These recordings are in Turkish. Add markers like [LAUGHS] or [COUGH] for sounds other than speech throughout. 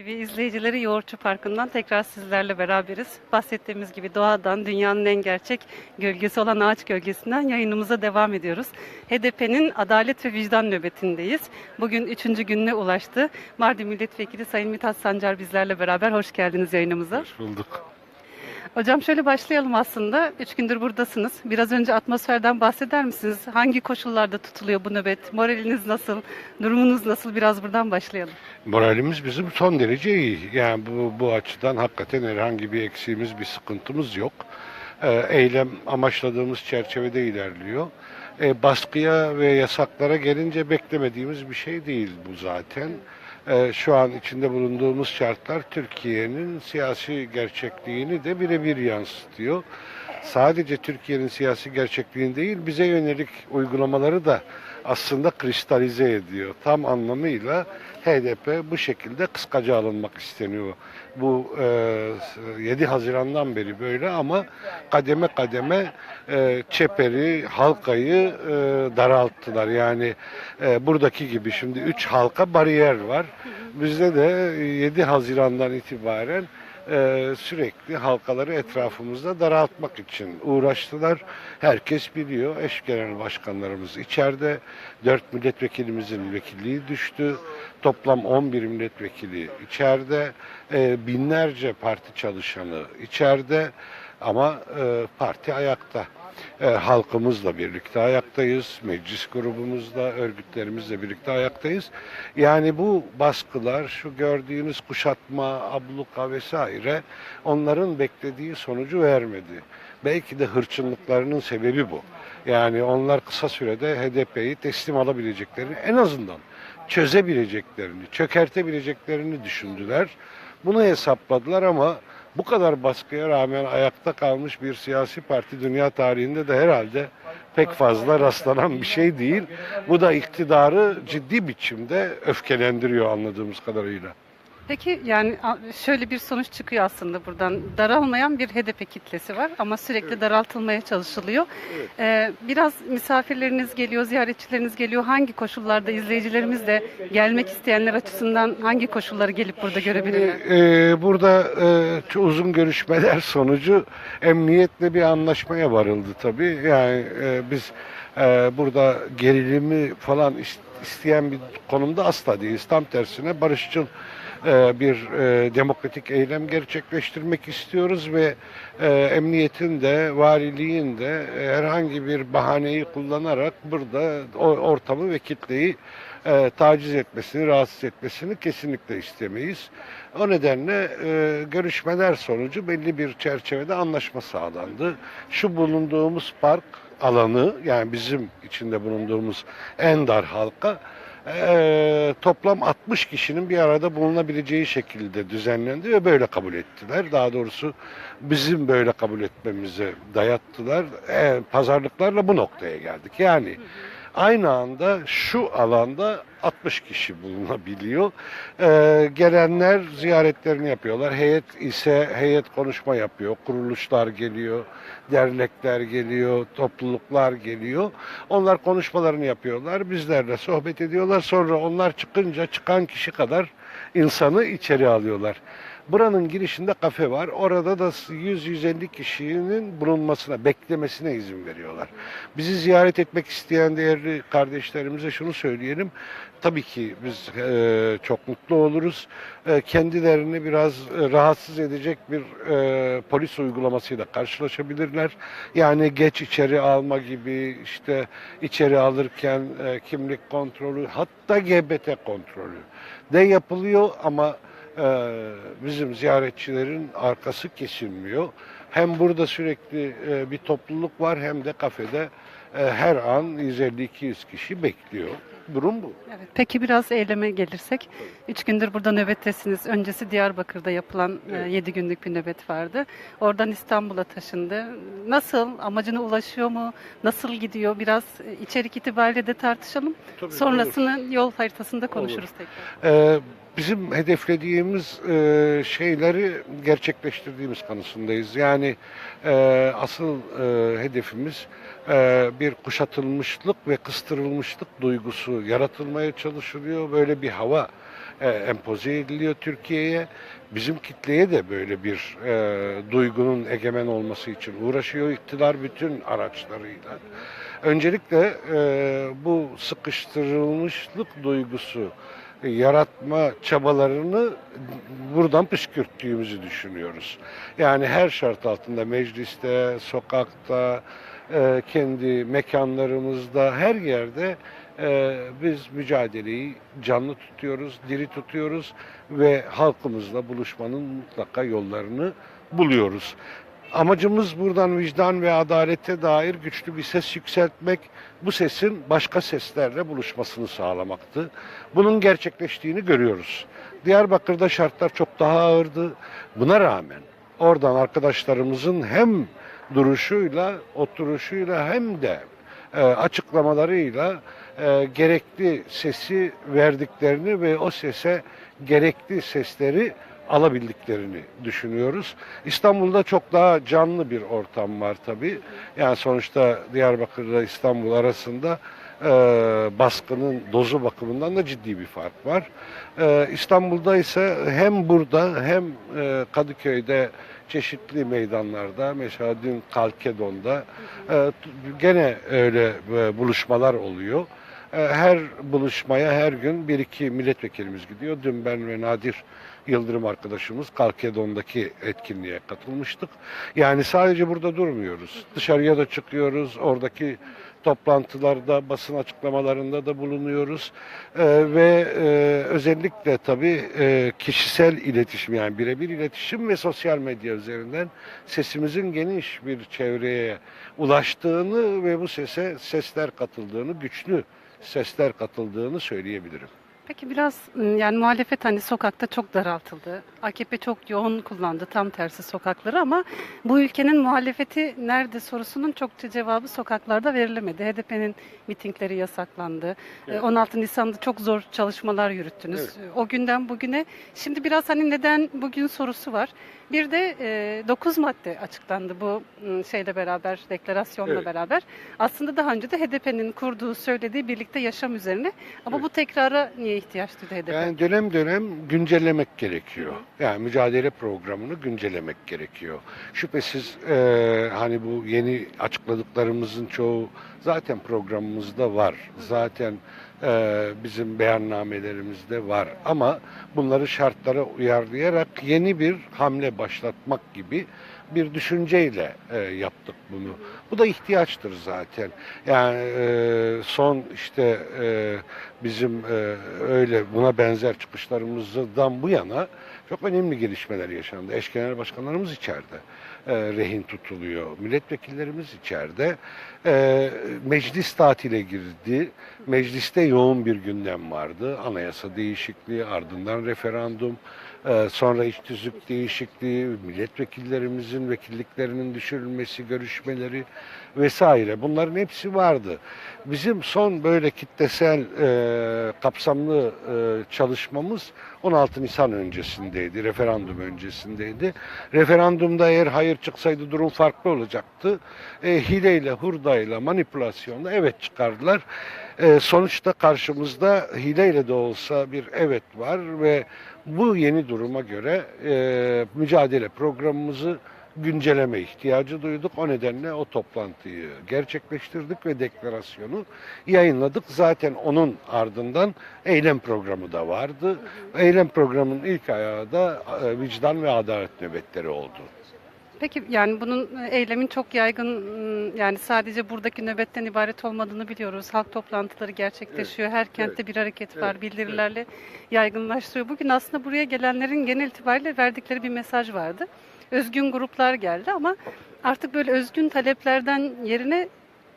TV izleyicileri Yoğurtçu Parkı'ndan tekrar sizlerle beraberiz. Bahsettiğimiz gibi doğadan dünyanın en gerçek gölgesi olan ağaç gölgesinden yayınımıza devam ediyoruz. HDP'nin adalet ve vicdan nöbetindeyiz. Bugün üçüncü gününe ulaştı. Mardin Milletvekili Sayın Mithat Sancar bizlerle beraber. Hoş geldiniz yayınımıza. Hoş bulduk. Hocam şöyle başlayalım aslında. Üç gündür buradasınız. Biraz önce atmosferden bahseder misiniz? Hangi koşullarda tutuluyor bu nöbet? Moraliniz nasıl? Durumunuz nasıl? Biraz buradan başlayalım. Moralimiz bizim son derece iyi. Yani bu, bu açıdan hakikaten herhangi bir eksiğimiz, bir sıkıntımız yok. Ee, eylem amaçladığımız çerçevede ilerliyor. Ee, baskıya ve yasaklara gelince beklemediğimiz bir şey değil bu zaten. Ee, şu an içinde bulunduğumuz şartlar Türkiye'nin siyasi gerçekliğini de birebir yansıtıyor. Sadece Türkiye'nin siyasi gerçekliğini değil, bize yönelik uygulamaları da aslında kristalize ediyor. Tam anlamıyla HDP bu şekilde kıskaca alınmak isteniyor. Bu e, 7 Haziran'dan beri böyle ama kademe kademe e, çeperi, halkayı e, daralttılar. Yani e, buradaki gibi şimdi 3 halka bariyer var. Bizde de 7 Haziran'dan itibaren e, sürekli halkaları etrafımızda daraltmak için uğraştılar. Herkes biliyor. Eş genel başkanlarımız içeride. 4 milletvekilimizin vekilliği düştü. Toplam 11 milletvekili içeride. E, binlerce parti çalışanı içeride. Ama e, parti ayakta. E, halkımızla birlikte ayaktayız, meclis grubumuzla, örgütlerimizle birlikte ayaktayız. Yani bu baskılar, şu gördüğünüz kuşatma, abluka vesaire onların beklediği sonucu vermedi. Belki de hırçınlıklarının sebebi bu. Yani onlar kısa sürede HDP'yi teslim alabileceklerini, en azından çözebileceklerini, çökertebileceklerini düşündüler. Bunu hesapladılar ama bu kadar baskıya rağmen ayakta kalmış bir siyasi parti dünya tarihinde de herhalde pek fazla rastlanan bir şey değil. Bu da iktidarı ciddi biçimde öfkelendiriyor anladığımız kadarıyla. Peki yani şöyle bir sonuç çıkıyor aslında buradan. Daralmayan bir HDP kitlesi var ama sürekli daraltılmaya çalışılıyor. Ee, biraz misafirleriniz geliyor, ziyaretçileriniz geliyor. Hangi koşullarda izleyicilerimiz de gelmek isteyenler açısından hangi koşulları gelip burada görebilirler? Ee, burada e, çok uzun görüşmeler [LAUGHS] sonucu emniyetle bir anlaşmaya varıldı tabii. Yani e, biz e, burada gerilimi falan is- isteyen bir konumda asla değiliz. Tam tersine barışçıl e, bir e, demokratik eylem gerçekleştirmek istiyoruz ve e, emniyetin de valiliğin de e, herhangi bir bahaneyi kullanarak burada ortamı ve kitleyi e, taciz etmesini, rahatsız etmesini kesinlikle istemeyiz. O nedenle e, görüşmeler sonucu belli bir çerçevede anlaşma sağlandı. Şu bulunduğumuz park alanı yani bizim içinde bulunduğumuz en dar halka e, toplam 60 kişinin bir arada bulunabileceği şekilde düzenlendi ve böyle kabul ettiler. Daha doğrusu bizim böyle kabul etmemize dayattılar. E, pazarlıklarla bu noktaya geldik. Yani aynı anda şu alanda 60 kişi bulunabiliyor. Ee, gelenler ziyaretlerini yapıyorlar. Heyet ise heyet konuşma yapıyor. Kuruluşlar geliyor, dernekler geliyor, topluluklar geliyor. Onlar konuşmalarını yapıyorlar. Bizlerle sohbet ediyorlar. Sonra onlar çıkınca çıkan kişi kadar insanı içeri alıyorlar. Buranın girişinde kafe var. Orada da 100-150 kişinin bulunmasına, beklemesine izin veriyorlar. Bizi ziyaret etmek isteyen değerli kardeşlerimize şunu söyleyelim. Tabii ki biz e, çok mutlu oluruz. E, kendilerini biraz e, rahatsız edecek bir e, polis uygulamasıyla karşılaşabilirler. Yani geç içeri alma gibi işte içeri alırken e, kimlik kontrolü hatta GBT kontrolü de yapılıyor ama e, bizim ziyaretçilerin arkası kesilmiyor. Hem burada sürekli e, bir topluluk var hem de kafede e, her an 150-200 kişi bekliyor. Durum bu. Evet, peki biraz eyleme gelirsek. Üç gündür burada nöbettesiniz. Öncesi Diyarbakır'da yapılan Evet. 7 günlük bir nöbet vardı. Oradan İstanbul'a taşındı. Nasıl? Amacına ulaşıyor mu? Nasıl gidiyor? Biraz e, içerik itibariyle de tartışalım. Tabii, Sonrasını yol haritasında konuşuruz tekrar. Ee, bizim hedeflediğimiz e, şeyleri gerçekleştirdiğimiz kanısındayız. Yani e, asıl e, hedefimiz e, bir kuşatılmışlık ve kıstırılmışlık duygusu yaratılmaya çalışılıyor. Böyle bir hava e, empoze ediliyor Türkiye'ye. Bizim kitleye de böyle bir e, duygunun egemen olması için uğraşıyor iktidar bütün araçlarıyla. Öncelikle e, bu sıkıştırılmışlık duygusu yaratma çabalarını buradan püskürttüğümüzü düşünüyoruz. Yani her şart altında mecliste, sokakta, e, kendi mekanlarımızda, her yerde e, biz mücadeleyi canlı tutuyoruz, diri tutuyoruz ve halkımızla buluşmanın mutlaka yollarını buluyoruz. Amacımız buradan vicdan ve adalete dair güçlü bir ses yükseltmek, bu sesin başka seslerle buluşmasını sağlamaktı. Bunun gerçekleştiğini görüyoruz. Diyarbakır'da şartlar çok daha ağırdı. Buna rağmen oradan arkadaşlarımızın hem duruşuyla, oturuşuyla hem de e, açıklamalarıyla e, gerekli sesi verdiklerini ve o sese gerekli sesleri alabildiklerini düşünüyoruz. İstanbul'da çok daha canlı bir ortam var tabii. Yani sonuçta Diyarbakır'la İstanbul arasında e, baskının dozu bakımından da ciddi bir fark var. E, İstanbul'da ise hem burada hem e, Kadıköy'de çeşitli meydanlarda mesela dün Kalkedon'da e, gene öyle e, buluşmalar oluyor. E, Her buluşmaya her gün bir iki milletvekilimiz gidiyor. Dün ben ve Nadir Yıldırım arkadaşımız Kalkedon'daki etkinliğe katılmıştık. Yani sadece burada durmuyoruz. Dışarıya da çıkıyoruz. Oradaki toplantılarda, basın açıklamalarında da bulunuyoruz. Ee, ve e, özellikle tabii e, kişisel iletişim yani birebir iletişim ve sosyal medya üzerinden sesimizin geniş bir çevreye ulaştığını ve bu sese sesler katıldığını, güçlü sesler katıldığını söyleyebilirim. Peki biraz ım, yani muhalefet hani sokakta çok daraltıldı. AKP çok yoğun kullandı tam tersi sokakları ama bu ülkenin muhalefeti nerede sorusunun çokça cevabı sokaklarda verilemedi. HDP'nin mitingleri yasaklandı. Evet. Ee, 16 Nisan'da çok zor çalışmalar yürüttünüz. Evet. O günden bugüne şimdi biraz hani neden bugün sorusu var. Bir de 9 madde açıklandı bu ım, şeyle beraber, deklarasyonla Evet. beraber. Aslında daha önce de HDP'nin kurduğu, söylediği birlikte yaşam üzerine ama Evet. bu tekrara niye ihtiyaç duydu HDP? Yani dönem dönem güncellemek gerekiyor. Yani mücadele programını güncellemek gerekiyor. Şüphesiz e, hani bu yeni açıkladıklarımızın çoğu zaten programımızda var. Zaten e, bizim beyannamelerimizde var. Ama bunları şartlara uyarlayarak yeni bir hamle başlatmak gibi bir düşünceyle e, yaptık bunu. Bu da ihtiyaçtır zaten. Yani e, son işte e, bizim e, öyle buna benzer çıkışlarımızdan bu yana çok önemli gelişmeler yaşandı. Eş genel başkanlarımız içeride. E, rehin tutuluyor. Milletvekillerimiz içeride. E, meclis tatile girdi. Mecliste yoğun bir gündem vardı. Anayasa değişikliği, ardından referandum, sonra iç tüzük değişikliği, milletvekillerimizin vekilliklerinin düşürülmesi, görüşmeleri vesaire. Bunların hepsi vardı. Bizim son böyle kitlesel e, kapsamlı e, çalışmamız 16 Nisan öncesindeydi, referandum öncesindeydi. Referandumda eğer hayır çıksaydı durum farklı olacaktı. E, hileyle, hurdayla, manipülasyonla evet çıkardılar. E, sonuçta karşımızda hileyle de olsa bir evet var ve bu yeni duruma göre e, mücadele programımızı güncelleme ihtiyacı duyduk. O nedenle o toplantıyı gerçekleştirdik ve deklarasyonu yayınladık. Zaten onun ardından eylem programı da vardı. Eylem programının ilk ayağı da e, vicdan ve adalet nöbetleri oldu. Peki yani bunun e, eylemin çok yaygın yani sadece buradaki nöbetten ibaret olmadığını biliyoruz. Halk toplantıları gerçekleşiyor. Her kentte bir hareket var. Evet, Bildirilerle yaygınlaştırıyor. Bugün aslında buraya gelenlerin genel itibariyle verdikleri bir mesaj vardı. Özgün gruplar geldi ama artık böyle özgün taleplerden yerine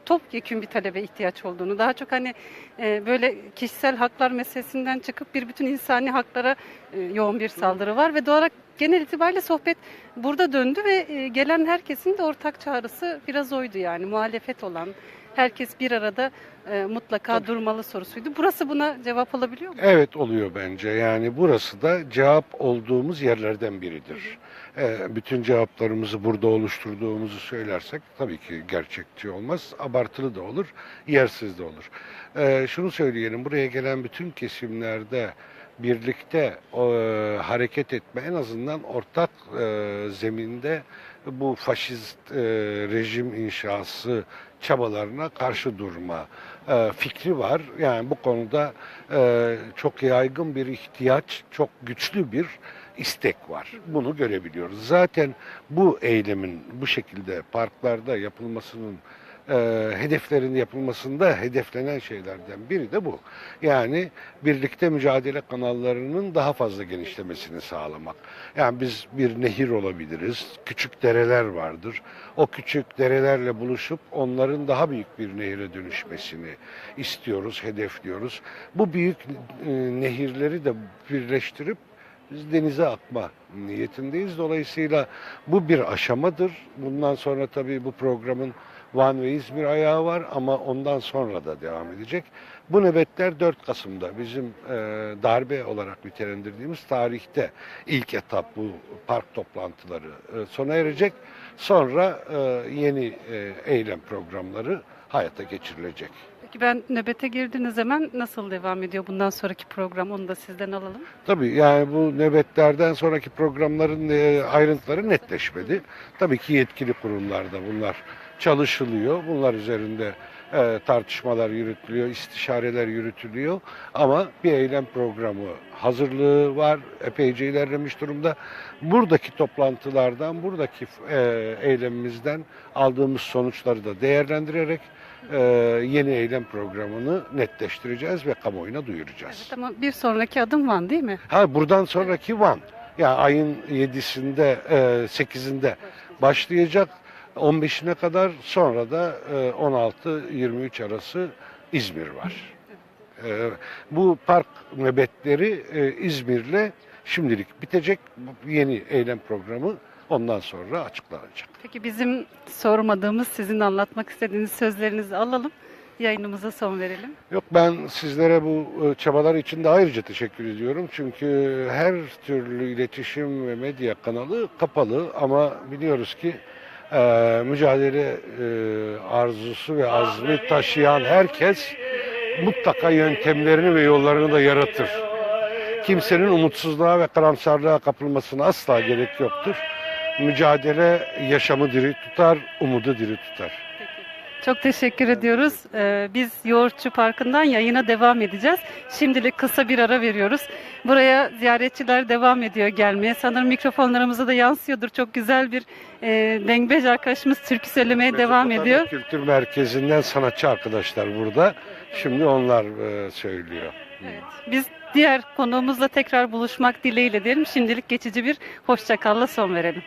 topyekün bir talebe ihtiyaç olduğunu, daha çok hani e, böyle kişisel haklar meselesinden çıkıp bir bütün insani haklara e, yoğun bir saldırı var ve doğal olarak genel itibariyle sohbet burada döndü ve e, gelen herkesin de ortak çağrısı biraz oydu yani muhalefet olan herkes bir arada e, mutlaka Tabii. durmalı sorusuydu. Burası buna cevap alabiliyor mu? Evet oluyor bence. Yani burası da cevap olduğumuz yerlerden biridir. Ee, bütün cevaplarımızı burada oluşturduğumuzu söylersek tabii ki gerçekçi olmaz. Abartılı da olur, yersiz de olur. Ee, şunu söyleyelim, buraya gelen bütün kesimlerde birlikte e, hareket etme en azından ortak e, zeminde bu faşist e, rejim inşası çabalarına karşı durma e, fikri var. Yani bu konuda e, çok yaygın bir ihtiyaç, çok güçlü bir istek var. Bunu görebiliyoruz. Zaten bu eylemin bu şekilde parklarda yapılmasının e, hedeflerinin yapılmasında hedeflenen şeylerden biri de bu. Yani birlikte mücadele kanallarının daha fazla genişlemesini sağlamak. Yani biz bir nehir olabiliriz, küçük dereler vardır. O küçük derelerle buluşup onların daha büyük bir nehire dönüşmesini istiyoruz, hedefliyoruz. Bu büyük e, nehirleri de birleştirip biz denize akma niyetindeyiz. Dolayısıyla bu bir aşamadır. Bundan sonra tabii bu programın Van ve İzmir ayağı var ama ondan sonra da devam edecek. Bu nöbetler 4 Kasım'da bizim e, darbe olarak nitelendirdiğimiz tarihte ilk etap bu park toplantıları e, sona erecek. Sonra e, yeni e, eylem programları hayata geçirilecek. Peki ben nöbete girdiğiniz zaman nasıl devam ediyor bundan sonraki program onu da sizden alalım. Tabii yani bu nöbetlerden sonraki programların e, ayrıntıları netleşmedi. Tabii ki yetkili kurumlarda bunlar çalışılıyor. Bunlar üzerinde e, tartışmalar yürütülüyor, istişareler yürütülüyor. Ama bir eylem programı hazırlığı var, epeyce ilerlemiş durumda. Buradaki toplantılardan, buradaki e, eylemimizden aldığımız sonuçları da değerlendirerek e, yeni eylem programını netleştireceğiz ve kamuoyuna duyuracağız. Evet ama bir sonraki adım Van değil mi? Ha buradan sonraki Van. Yani ayın 7'sinde, e, 8'inde başlayacak. 15'ine kadar sonra da e, 16-23 arası İzmir var. E, Bu park nöbetleri e, İzmir'le şimdilik bitecek. Yeni eylem programı ondan sonra açıklanacak. Peki bizim sormadığımız sizin anlatmak istediğiniz sözlerinizi alalım. Yayınımıza son verelim. Yok ben sizlere bu e, çabalar için de ayrıca teşekkür ediyorum. Çünkü her türlü iletişim ve medya kanalı kapalı ama biliyoruz ki e, mücadele e, arzusu ve azmi taşıyan herkes mutlaka yöntemlerini ve yollarını da yaratır. Kimsenin umutsuzluğa ve karamsarlığa kapılmasına asla gerek yoktur. Mücadele yaşamı diri tutar, umudu diri tutar. Çok teşekkür ediyoruz. Ee, biz Yoğurtçu Parkı'ndan yayına devam edeceğiz. Şimdilik kısa bir ara veriyoruz. Buraya ziyaretçiler devam ediyor gelmeye. Sanırım mikrofonlarımıza da yansıyordur. Çok güzel bir e, dengbej arkadaşımız türkü söylemeye devam ediyor. Kültür Merkezi'nden sanatçı arkadaşlar burada. Şimdi onlar e, söylüyor. Evet. Biz diğer konuğumuzla tekrar buluşmak dileğiyle diyelim. Şimdilik geçici bir hoşçakalla son verelim.